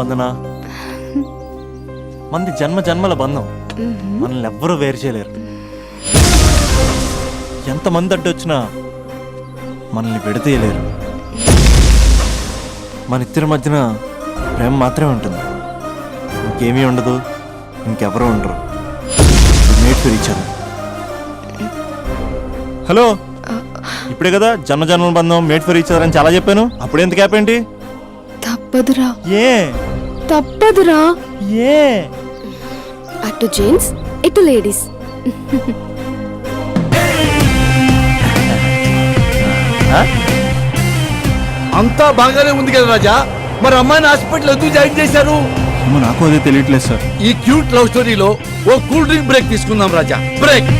స్పందన మంది జన్మ జన్మల బంధం. మనల్ని ఎవ్వరూ వేరు చేయలేరు. ఎంతమంది అడ్డొచ్చినా మనల్ని విడదీయలేరు మన ఇద్దరి మధ్యన ప్రేమ మాత్రమే ఉంటుంది. ఇంకేమీ ఉండదు ఇంకెవరూ ఉండరు. మేట్ ఫర్ ఈచ్ హలో ఇప్పుడే కదా జన్మ జన్మల బంధం మేట్ ఫర్ అని చాలా చెప్పాను. అప్పుడు ఎంత గ్యాప్ ఏంటి? తప్పదురా. ఏ? తప్పదురా. ఏ? అటు జెంట్స్ ఇటు లేడీస్? అంతా బాగానే ఉంది కదా రాజా. మరి అమ్మాయిని హాస్పిటల్ ఎందుకు జాయిన్ చేశారు? ఏమో నాకు అదే తెలియట్లేదు సార్. ఈ క్యూట్ లవ్ స్టోరీలో ఓ కూల్ డ్రింక్ బ్రేక్ తీసుకుందాం రాజా. బ్రేక్.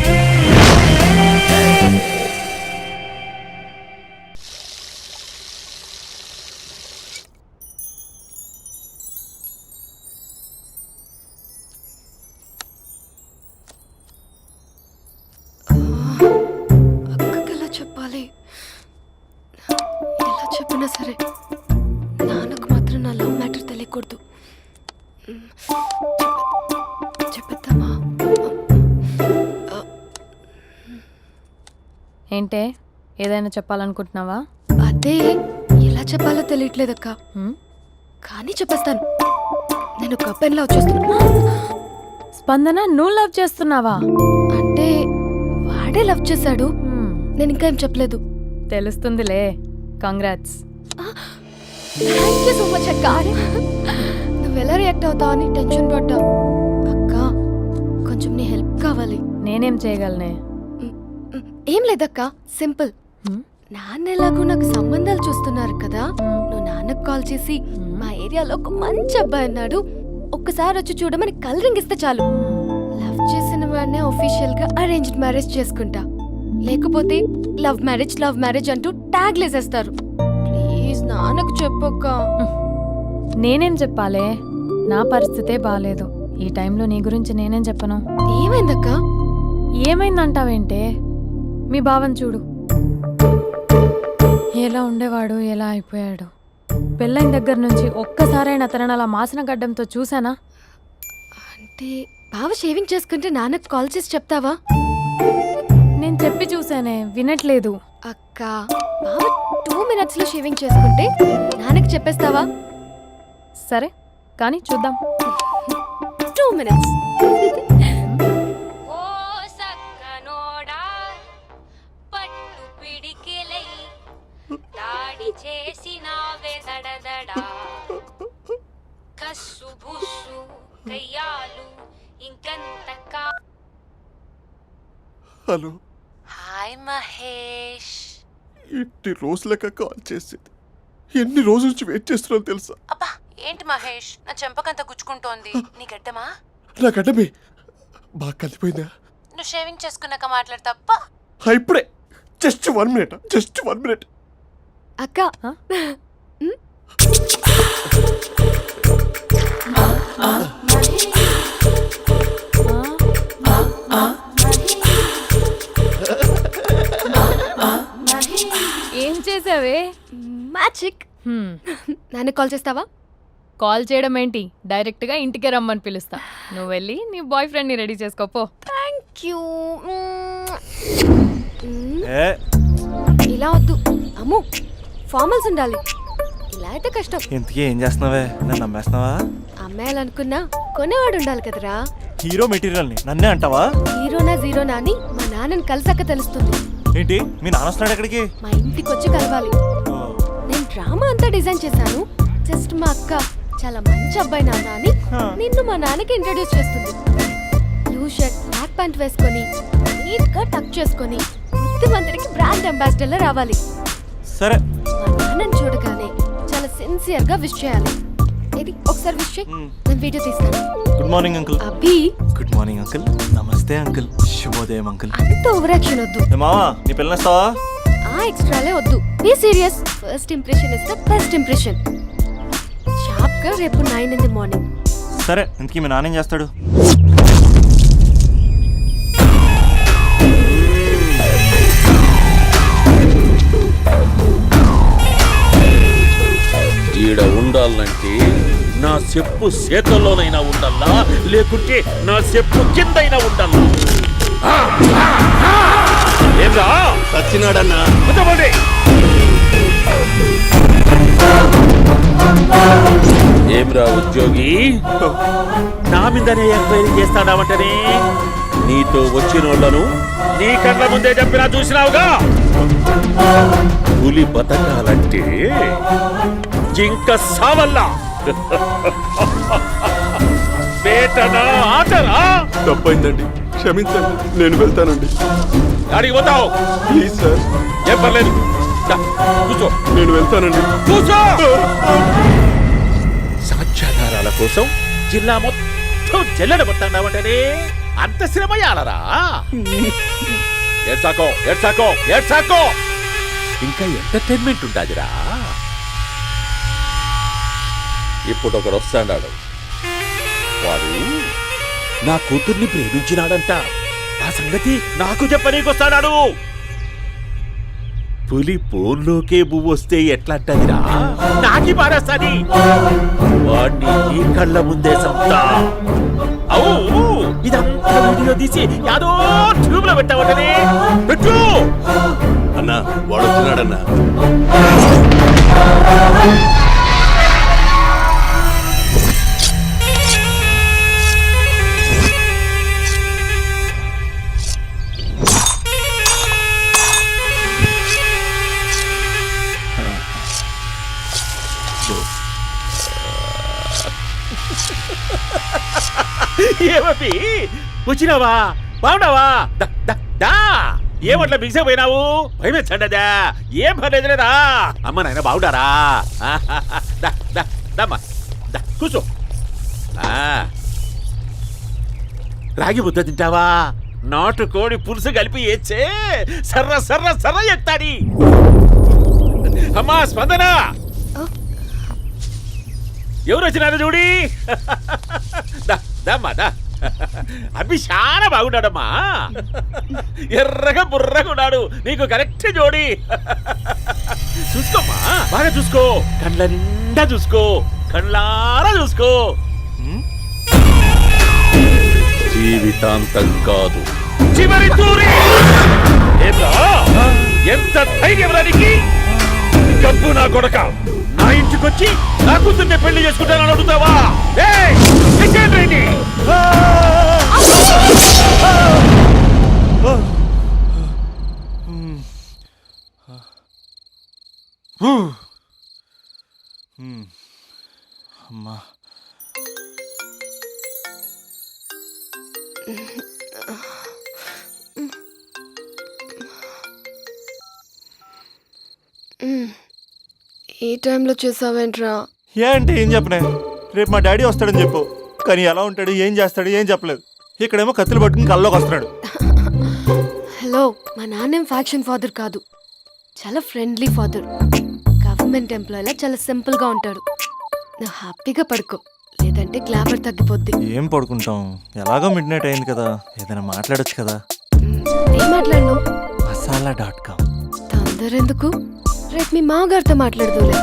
చెప్పినా సరే నాన్నకు మాత్రం నా లవ్ మ్యాటర్ తెలియకూడదు. చెప్పేద్దామా ఏంటే? ఏదైనా చెప్పాలనుకుంటున్నావా? అదే ఎలా చెప్పాలో తెలియట్లేదక్క? కానీ చెప్పేస్తాను. నేను ఒక అబ్బాయిని లవ్ చేస్తున్నా స్పందన నువ్వు లవ్ చేస్తున్నావా? అంటే వాడే లవ్ చేశాడు. నేను ఇంకా ఏం చెప్పలేదు. తెలుస్తుందిలే. Congrats thank you so much అక్క. నువ్వు ఎలా రియాక్ట్ అవుతావు అని టెన్షన్ పడ్డావు. అక్క కొంచెం నీ హెల్ప్ కావాలి. నేనేం చేయగలనే? ఏం లేదక్క సింపుల్ హ్మ్? నాన్న ఎలాగో నాకు సంబంధాలు చూస్తున్నారు కదా. హ్మ్. నువ్వు నాన్నకు కాల్ చేసి హ్మ్. మా ఏరియాలో ఒక మంచి అబ్బాయి అన్నాడు ఒక్కసారి వచ్చి చూడమని కలరింగ్ ఇస్తే చాలు. లవ్ చేసిన వాడినే ఒఫీషియల్గా అరేంజ్డ్ మ్యారేజ్ చేసుకుంటా. లేకపోతే లవ్ మ్యారేజ్ లవ్ మ్యారేజ్ అంటూ ట్యాగ్ లేసేస్తారు. నాన్నకు చెప్పక్క. నేనేం చెప్పాలే? నా పరిస్థితే బాగాలేదు ఈ టైంలో నీ గురించి నేనేం చెప్పను? ఏమైందక్క? ఏమైందంటావేంటే? మీ భావం చూడు. ఎలా ఉండేవాడు ఎలా అయిపోయాడు. పెళ్ళైన దగ్గర నుంచి ఒక్కసారైనా తనని అలా మాసిన గడ్డంతో చూసానా? అంటే బావ షేవింగ్ చేసుకుంటే నాన్నకు కాల్ చేసి చెప్తావా? చెప్పి చూసానే వినట్లేదు. అక్క బావ టూ మినిట్స్లో షేవింగ్ చేసుకుంటే నాన్నకి చెప్పేస్తావా? సరే కానీ చూద్దాం. Two minutes. ఓ సక్కనోడా పట్టు పిడికిలై దాడి చేసినావే దడదడా. కస్సు బుస్సు కయ్యాలు ఇంకంత కా హలో. హాయ్ మహేష్. ఎన్ని రోజులక కాల్ చేసేది? ఎన్ని రోజుల నుంచి వెయిట్ చేస్తున్నాను తెలుసా? అబ్బా ఏంటి మహేష్? నా చెంపకంత గుచ్చుకుంటోంది. నీ గడ్డమా? నా గడ్డమే. బాగా కలిపోయిందా? నువ్వు షేవింగ్ చేసుకున్నాక మాట్లాడు తప్ప. ఆ, ఇప్పుడే. Just one minute just one minute అక్క. చేసావే? మ్యాజిక్. హ్మ్, నాన్న కాల్ చేస్తావా? కాల్ చేయడం ఏంటి? డైరెక్ట్గా ఇంటికే రమ్మని పిలుస్తా. నువ్వు వెళ్ళి నీ బాయ్ ఫ్రెండ్ని రెడీ చేసుకోపో థ్యాంక్ యూ. ఏ? ఇలా వద్దు. అమ్ము ఫార్మల్స్ ఉండాలి. ఇలా అయితే కష్టం. ఇంతకీ ఏం చేస్తున్నావే? నన్ను నమ్మేస్తున్నావా? అమ్మాయిలు అనుకున్నా కొనేవాడు ఉండాలి కదరా. హీరో మెటీరియల్ని నన్నే అంటావా? హీరోనా జీరోనా అని మా నాన్నని కలిసాక తెలుస్తుంది. ఏంటి? మీ నాన్న వస్తున్నాడు ఎక్కడికి? మా ఇంటికి వచ్చి కలవాలి నేను డ్రామా అంతా డిజైన్ చేశాను. జస్ట్ మా అక్క చాలా మంచి అబ్బాయి నాన్న అని. నిన్ను మా నాన్నకి ఇంట్రడ్యూస్ చేస్తుంది. బ్లూ షర్ట్ బ్లాక్ ప్యాంట్ వేసుకొని నీట్గా టక్ చేసుకొని బుద్ధిమంతుడికి బ్రాండ్ అంబాసిడర్ రావాలి. సరే. మా నాన్నని చూడగానే చాలా సిన్సియర్గా విష్ చేయాలి. ఇది ఒకసారి విష్ చేయి. మ్. నేను వీడియో తీస్తాను. Good morning uncle Abhi good morning uncle నమస్తే అంకుల్ శుభోదయం అంకుల్ అంత ఓవర్ యాక్షన్ వద్దు మావా నీ పిల్లనిస్తావా ఆ ఎక్స్ట్రాలే వద్దు. Be serious first impression is the best impression షార్ప్గా రేపు నైన్ ఇన్ ది మార్నింగ్ సరే ఇంతకీ మీ నాన్న ఏం చేస్తాడు? ఈడ ఉండాలంటే నా చెప్పు చేతుల్లోనైనా ఉండల్లా లేకుంటే నా చెప్పు కిందైనా ఉండల్లా! ఏంరా సచ్చినాడన్నా. ఏమ్రా ఉద్యోగి? నా మీదనే ఎంక్వైరీ చేస్తాడావంటనే? నీతో వచ్చినోళ్ళను నీ కళ్ళ ముందే చెప్పినా చూసినావుగా? పులి బతకాలంటే జింక సావల్లా. వేటనా తప్పైందండి. క్షమించండి. నేను వెళ్తానండి. అడిగి పోతావు. Please sir. ఏం పర్లేదు. కూర్చో. నేను వెళ్తానండి. కూర్చో! సాక్ష్యాధారాల కోసం జిల్లా మొత్తం చెల్లడబట్టావంటనే అంత శ్రమయాలరా ఏడ్సాకో ఏడ్సాకో ఏడ్సాకో ఇంకా ఎంటర్టైన్మెంట్ ఉండాదిరా. ఇప్పుడు ఒకడు వస్తాడాడు. వాడు నా కూతుర్ని ప్రేమించినాడంట. ఆ సంగతి నాకు చెప్పనీకొస్తాడాడు పులి పోన్లోకే బువ్వొస్తే వస్తే ఎట్లాంటదిరా? నాకి పారేస్తాది. వాడిని నీ కళ్ళ ముందే సంతా అవు ఇదంతా వీడియో తీసి యాదో ట్యూబ్లో పెట్టావటనే పెట్టు! అన్నా వాడు వచ్చినాడన్నా ఏమపి వచ్చినావా బాగున్నావా? దా, దా, దా. ఏమట్లా బిగిసే పోయినావు? భయమేచ్చండదా ఏం పర్లేదులేదా అమ్మ నాయన బాగుండారా దమ్మా. కూర్చో. ఆ. రాగి బుద్ధ తింటావా? నాటు కోడి పులుసు కలిపి ఏచ్చే సర్ర సర్ర సర్ర ఎత్తాడి అమ్మా స్పందన! ఎవరు వచ్చినారు చూడి? దమ్మా దా. అభి చాలా బాగున్నాడమ్మా. ఎర్రగా బుర్రగా ఉన్నాడు. నీకు కరెక్ట్ జోడి. చూసుకోమ్మా. బాగా చూసుకో. కండ్ల నిండా చూసుకో. కండ్లారా చూసుకో. జీవితాంతం కాదు. చివరి తూరి? ఎంత ధైర్యం రానికి డబ్బు నా కొడక. నా ఇంటికొచ్చి నా కూతుర్ని పెళ్ళి చేసుకుంటానని అడుగుతావా Ooh. టైంలో చేసావేంట్రా? ఏ అంటే ఏం చెప్పనే? రేపు మా డాడీ వస్తాడని చెప్పు. కానీ ఎలా ఉంటాడు ఏం చేస్తాడు ఏం చెప్పలేదు. ఇక్కడేమో కత్తులు పట్టుకుని కల్లోకి వస్తున్నాడు. హలో మా నాన్నేం ఫ్యాక్షన్ ఫాదర్ కాదు. చాలా ఫ్రెండ్లీ ఫాదర్. గవర్నమెంట్ ఎంప్లాయీలా చాలా సింపుల్గా ఉంటాడు. నువ్వు హ్యాపీగా పడుకో. లేదంటే గ్లామర్ తగ్గిపోద్ది. ఏం పడుకుంటాం? ఎలాగో మిడ్ నైట్ అయింది కదా. ఏదైనా మాట్లాడొచ్చు కదా. ఏం మాట్లాడినావు? Masala dot com. తొందర ఎందుకు? రేపు మీ మామగారితో మాట్లాడదులే.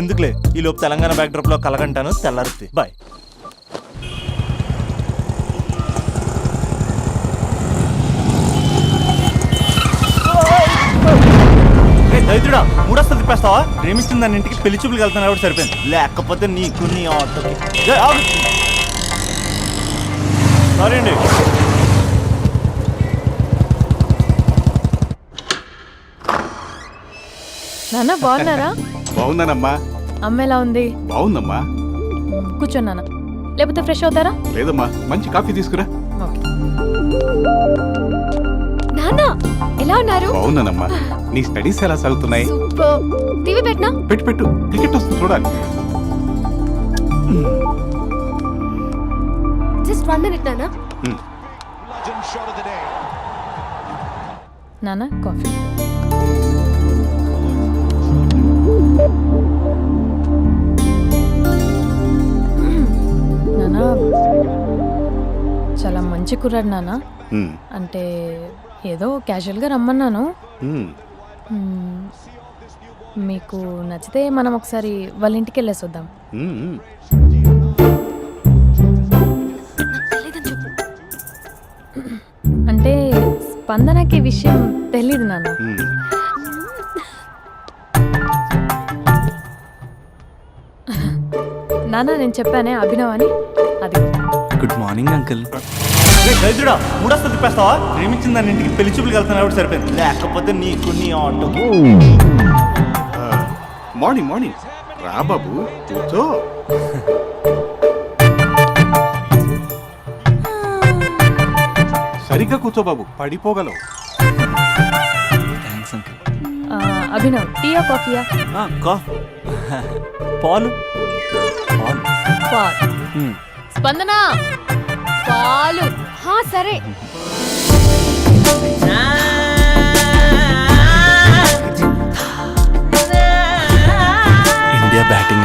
ఎందుకులే? ఈ లోపు తెలంగాణ బ్యాక్డ్రాప్లో కలగంటాను తెల్లారుద్ది. బాయ్ దైత్రుడా మూడొస్తుంది తిప్పేస్తావా? ప్రేమిస్తుంది దాని ఇంటికి పెళ్ళి చూపులకు వెళ్తాను కాబట్టి సరిపోయింది. లేకపోతే నీకు నీ ఆటోకి. సారీ అండి. నాన్న బాగున్నారా? బాగున్నానమ్మా. అమ్మ ఎలా ఉంది? బాగుందమ్మా. కూర్చోండి నాన్న. లేకపోతే ఫ్రెష్ అవుతారా? లేదమ్మా మంచి కాఫీ తీసుకురా. నాన్న ఎలా ఉన్నారు? బాగున్నానమ్మా. నీ స్టడీస్ ఎలా సాగుతున్నాయి? టీవీ పెట్టినా? పెట్టు పెట్టు. క్రికెట్ వస్తుంది చూడాలి. జస్ట్ వన్ మినిట్ నాన్న. నాన్న కాఫీ. నాన్న చాలా మంచి కుర్రాడు నాన్న అంటే ఏదో క్యాజువల్గా రమ్మన్నాను. మ్మ్, మీకు నచ్చితే మనం ఒకసారి వాళ్ళ ఇంటికి వెళ్ళేసి వద్దాం. తెలీదని చెప్పు. అంటే స్పందనకి ఈ విషయం తెలీదు నాన్న నాన్న నేను చెప్పానే అభినవ్ అని అది గుడ్ మార్నింగ్ అంకుల్ దరిద్రుడా మూడొస్తా తిప్పేస్తావా? ప్రేమించిన దాని ఇంటికి పెళ్ళి చూపులకు వెళ్తాను సరిపోయింది. లేకపోతే నీకు నీ ఆటో. మార్నింగ్ మార్నింగ్ రా బాబు కూర్చో. సరిగ్గా కూర్చో బాబు పడిపోగలవు. థ్యాంక్స్ అంకుల్ ఆ, అభినవ్ టీయా కాఫీయా కా పాలు. పాలు. స్పందన? పాలు. హా సరే. India batting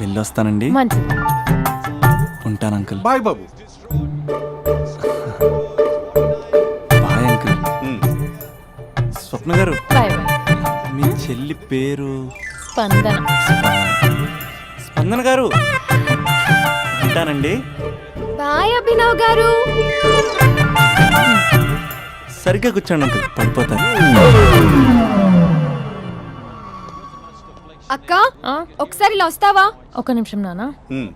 వెళ్ళొస్తానండి. మంచిది. ఉంటాను అంకుల్. బాయ్ బాబు. Bye uncle. Swapna garu bye bye. మీ చెల్లి పేరు? స్పందన. స్పందన గారు ఉంటానండి. బాయ్ అభినవ్ గారు. సరిగ్గా కూర్చోండి అంకుల్ పడిపోతారు అక్క ఆ, ఒకసారి ఇలా వస్తావా? ఒక నిమిషం నాన్న. మ్మ్.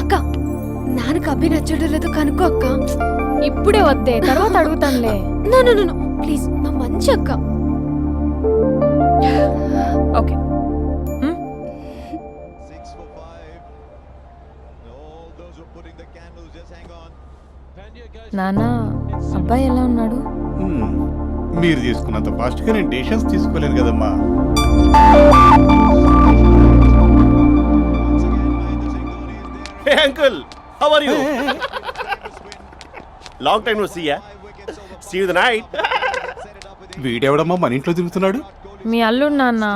అక్క నాన్నకు అభి నచ్చడం లేదో కనుక్కో అక్క. ఇప్పుడే వద్దే తర్వాత అడుగుతానులే. నో నో నో ప్లీజ్ మా మంచి అక్క. ఓకే. హ్మ్? నాన్న అబ్బాయి ఎలా ఉన్నాడు. మీరు తీసుకున్నంత ఫాస్ట్గా నేను డెసిషన్స్ తీసుకోలేను కదమ్మా. Hey uncle how are you long time no see ya see you the night వీడెవడమ్మా మన ఇంట్లో తిరుగుతున్నాడు? మీ అల్లుడు నాన్న.